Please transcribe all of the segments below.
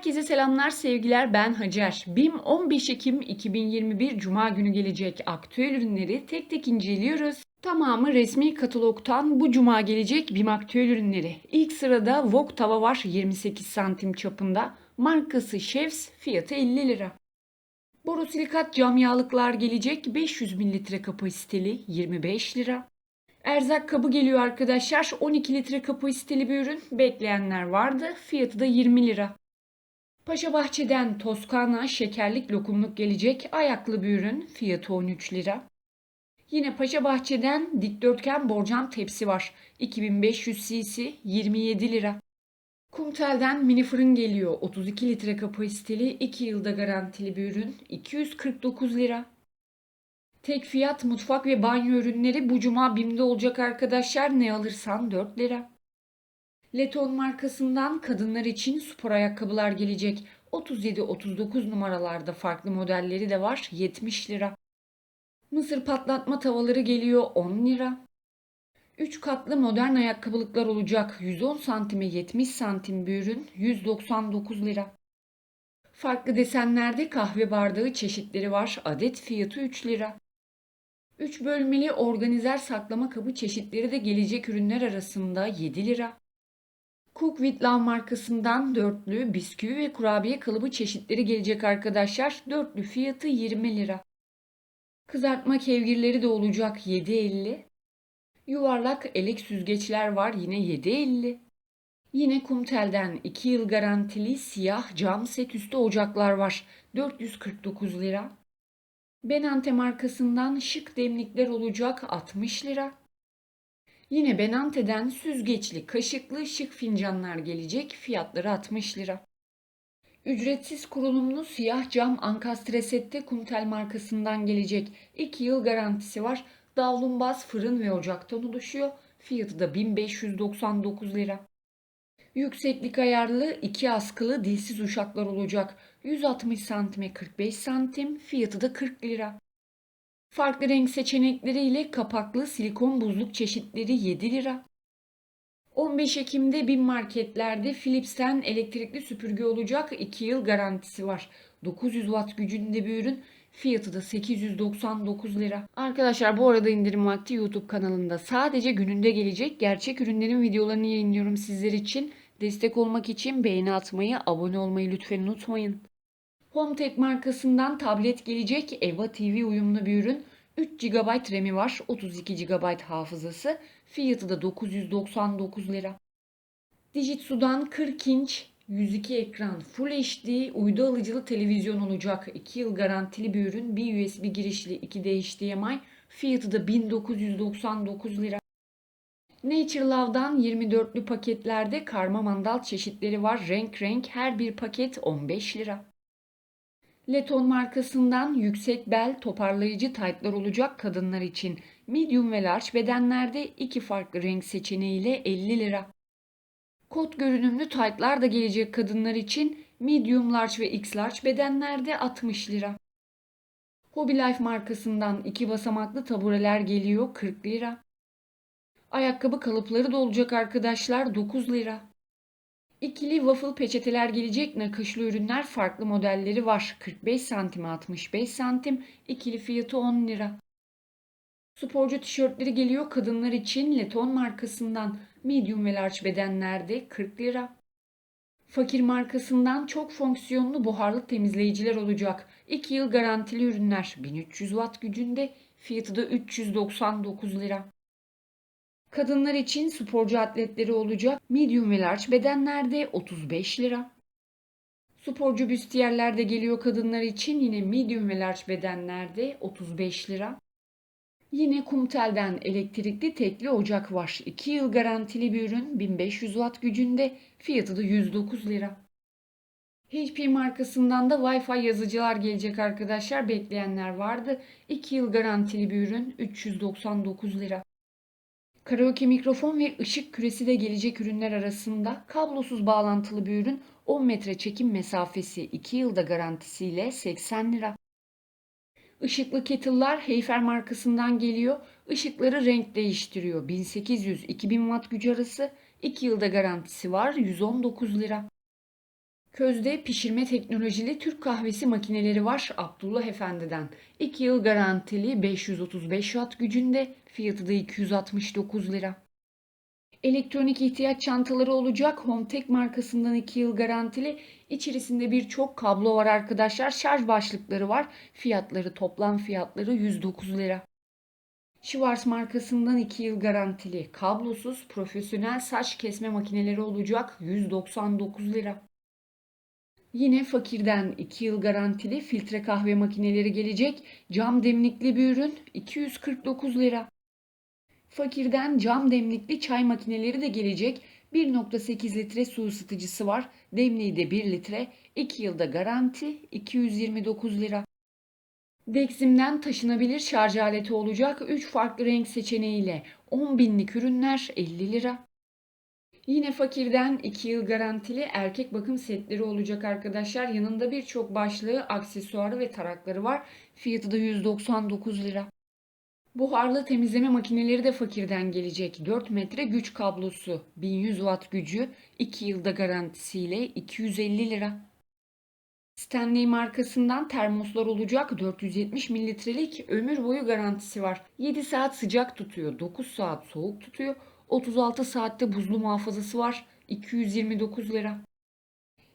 Herkese selamlar, sevgiler. Ben Hacer. BİM 15 Ekim 2021 Cuma günü gelecek aktüel ürünleri tek tek inceliyoruz. Tamamı resmi katalogtan bu cuma gelecek BİM aktüel ürünleri. İlk sırada Wok tava var 28 santim çapında. Markası Chefs, fiyatı 50 lira. Borosilikat cam yağlıklar gelecek 500 mililitre kapasiteli 25 lira. Erzak kabı geliyor arkadaşlar. 12 litre kapasiteli bir ürün. Bekleyenler vardı. Fiyatı da 20 lira. Paşa Bahçe'den Toskana şekerlik lokumluk gelecek ayaklı bir ürün. Fiyatı 13 lira. Yine Paşa Bahçe'den dikdörtgen borcam tepsi var. 2500 cc 27 lira. Kumtel'den mini fırın geliyor. 32 litre kapasiteli 2 yılda garantili bir ürün. 249 lira. Tek fiyat mutfak ve banyo ürünleri bu cuma BİM'de olacak arkadaşlar. Ne alırsan 4 lira. Leton markasından kadınlar için spor ayakkabılar gelecek. 37-39 numaralarda farklı modelleri de var. 70 lira. Mısır patlatma tavaları geliyor 10 lira. 3 katlı modern ayakkabılıklar olacak. 110 santime 70 santim bir ürün 199 lira. Farklı desenlerde kahve bardağı çeşitleri var. Adet fiyatı 3 lira. 3 bölmeli organizer saklama kabı çeşitleri de gelecek ürünler arasında 7 lira. Cook Love markasından dörtlü bisküvi ve kurabiye kalıbı çeşitleri gelecek arkadaşlar. Dörtlü fiyatı 20 lira. Kızartma kevgirleri de olacak 7.50. Yuvarlak elek süzgeçler var yine 7.50. Yine Kumtel'den 2 yıl garantili siyah cam set üstü ocaklar var. 449 lira. Benante markasından şık demlikler olacak 60 lira. Yine Benante'den süzgeçli, kaşıklı şık fincanlar gelecek. Fiyatları 60 lira. Ücretsiz kurulumlu siyah cam ankastre sette Kumtel markasından gelecek. 2 yıl garantisi var. Davlumbaz fırın ve ocaktan oluşuyor. Fiyatı da 1599 lira. Yükseklik ayarlı iki askılı dilsiz uşaklar olacak. 160 santime 45 santim. Fiyatı da 40 lira. Farklı renk seçenekleriyle kapaklı silikon buzluk çeşitleri 7 lira. 15 Ekim'de bin marketlerde Philips'ten elektrikli süpürge olacak 2 yıl garantisi var. 900 watt gücünde bir ürün fiyatı da 899 lira. Arkadaşlar bu arada indirim vakti YouTube kanalında sadece gününde gelecek gerçek ürünlerin videolarını yayınlıyorum sizler için. Destek olmak için beğeni atmayı, abone olmayı lütfen unutmayın. HomeTech markasından tablet gelecek Eva TV uyumlu bir ürün. 3 GB RAM'i var, 32 GB hafızası. Fiyatı da 999 lira. Digitsu'dan 40 inç 102 ekran Full HD uydu alıcılı televizyon olacak. 2 yıl garantili bir ürün. Bir USB girişli 2D HDMI. Fiyatı da 1999 lira. Nature Love'dan 24'lü paketlerde karma mandal çeşitleri var. Renk renk her bir paket 15 lira. Leton markasından yüksek bel toparlayıcı taytlar olacak kadınlar için. Medium ve large bedenlerde iki farklı renk seçeneğiyle 50 lira. Kot görünümlü taytlar da gelecek kadınlar için medium large ve x large bedenlerde 60 lira. Hobby Life markasından iki basamaklı tabureler geliyor 40 lira. Ayakkabı kalıpları da olacak arkadaşlar 9 lira. İkili waffle peçeteler gelecek nakışlı ürünler farklı modelleri var. 45 santim 65 santim ikili fiyatı 10 lira. Sporcu tişörtleri geliyor kadınlar için Leton markasından medium ve large bedenlerde 40 lira. Fakir markasından çok fonksiyonlu buharlı temizleyiciler olacak. 2 yıl garantili ürünler 1300 watt gücünde fiyatı da 399 lira. Kadınlar için sporcu atletleri olacak. Medium ve large bedenlerde 35 lira. Sporcu büstiyerler de geliyor kadınlar için yine medium ve large bedenlerde 35 lira. Yine Kumtel'den elektrikli tekli ocak var. 2 yıl garantili bir ürün 1500 watt gücünde fiyatı da 109 lira. HP markasından da Wi-Fi yazıcılar gelecek arkadaşlar. Bekleyenler vardı. 2 yıl garantili bir ürün 399 lira. Karaoke mikrofon ve ışık küresi de gelecek ürünler arasında kablosuz bağlantılı bir ürün 10 metre çekim mesafesi 2 yılda garantisiyle 80 lira. Işıklı kettle'lar Heyfer markasından geliyor. Işıkları renk değiştiriyor. 1800-2000 watt gücü arası 2 yılda garantisi var 119 lira. Közde pişirme teknolojili Türk kahvesi makineleri var Abdullah Efendi'den. 2 yıl garantili 535 watt gücünde fiyatı da 269 lira. Elektronik ihtiyaç çantaları olacak Hometek markasından 2 yıl garantili. İçerisinde birçok kablo var arkadaşlar. Şarj başlıkları var. Fiyatları toplam fiyatları 109 lira. Schwarz markasından 2 yıl garantili kablosuz profesyonel saç kesme makineleri olacak 199 lira. Yine fakirden 2 yıl garantili filtre kahve makineleri gelecek. Cam demlikli bir ürün 249 lira. Fakirden cam demlikli çay makineleri de gelecek. 1.8 litre su ısıtıcısı var. Demliği de 1 litre. 2 yılda garanti 229 lira. Dexim'den taşınabilir şarj aleti olacak 3 farklı renk seçeneğiyle 10 binlik ürünler 50 lira. Yine fakirden 2 yıl garantili erkek bakım setleri olacak arkadaşlar. Yanında birçok başlığı, aksesuarı ve tarakları var. Fiyatı da 199 lira. Buharlı temizleme makineleri de fakirden gelecek. 4 metre güç kablosu, 1100 watt gücü, 2 yılda garantisiyle 250 lira. Stanley markasından termoslar olacak 470 mililitrelik ömür boyu garantisi var. 7 saat sıcak tutuyor, 9 saat soğuk tutuyor, 36 saatte buzlu muhafazası var. 229 lira.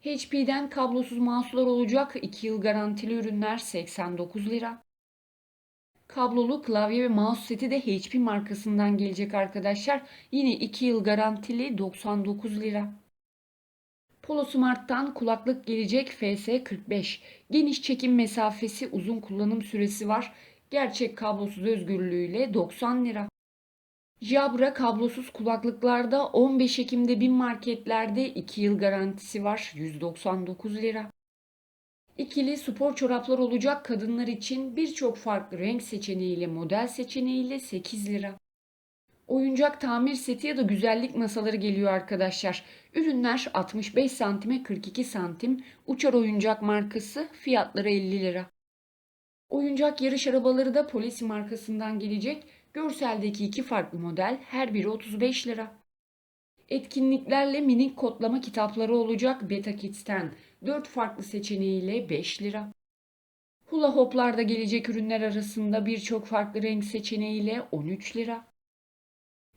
HP'den kablosuz mouse'lar olacak 2 yıl garantili ürünler 89 lira. Kablolu klavye ve mouse seti de HP markasından gelecek arkadaşlar. Yine 2 yıl garantili 99 lira. Polo Smart'tan kulaklık gelecek FS45. Geniş çekim mesafesi, uzun kullanım süresi var. Gerçek kablosuz özgürlüğüyle 90 lira. Jabra kablosuz kulaklıklarda 15 Ekim'de bin marketlerde 2 yıl garantisi var 199 lira. İkili spor çoraplar olacak kadınlar için birçok farklı renk seçeneğiyle model seçeneğiyle 8 lira. Oyuncak tamir seti ya da güzellik masaları geliyor arkadaşlar. Ürünler 65 santime 42 santim. Uçar oyuncak markası fiyatları 50 lira. Oyuncak yarış arabaları da Polisi markasından gelecek. Görseldeki iki farklı model her biri 35 lira. Etkinliklerle minik kodlama kitapları olacak Beta Kids'ten 4 farklı seçeneğiyle 5 lira. Hula hoplarda gelecek ürünler arasında birçok farklı renk seçeneğiyle 13 lira.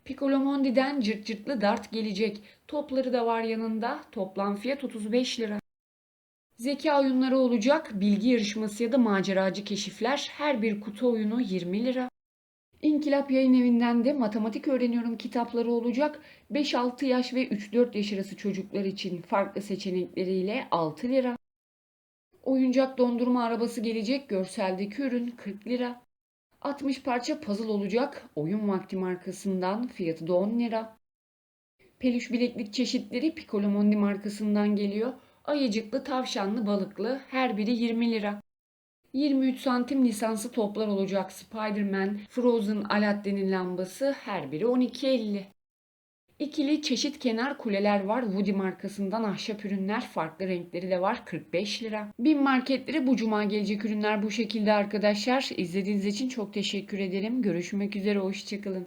Piccolo Mondi'den cırt cırtlı dart gelecek. Topları da var yanında. Toplam fiyat 35 lira. Zeka oyunları olacak. Bilgi yarışması ya da maceracı keşifler. Her bir kutu oyunu 20 lira. İnkılap Yayın Evi'nden de matematik öğreniyorum kitapları olacak. 5-6 yaş ve 3-4 yaş arası çocuklar için farklı seçenekleriyle 6 lira. Oyuncak dondurma arabası gelecek. Görseldeki ürün 40 lira. 60 parça puzzle olacak. Oyun vakti markasından fiyatı da 10 lira. Peluş bileklik çeşitleri Piccolo Mondi markasından geliyor. Ayıcıklı, tavşanlı, balıklı her biri 20 lira. 23 santim lisanslı toplar olacak Spider-Man, Frozen Aladdin'in lambası her biri 12.50. İkili çeşit kenar kuleler var. Woody markasından ahşap ürünler. Farklı renkleri de var. 45 lira. Bin marketleri bu cuma gelecek ürünler bu şekilde arkadaşlar. İzlediğiniz için çok teşekkür ederim. Görüşmek üzere. Hoşçakalın.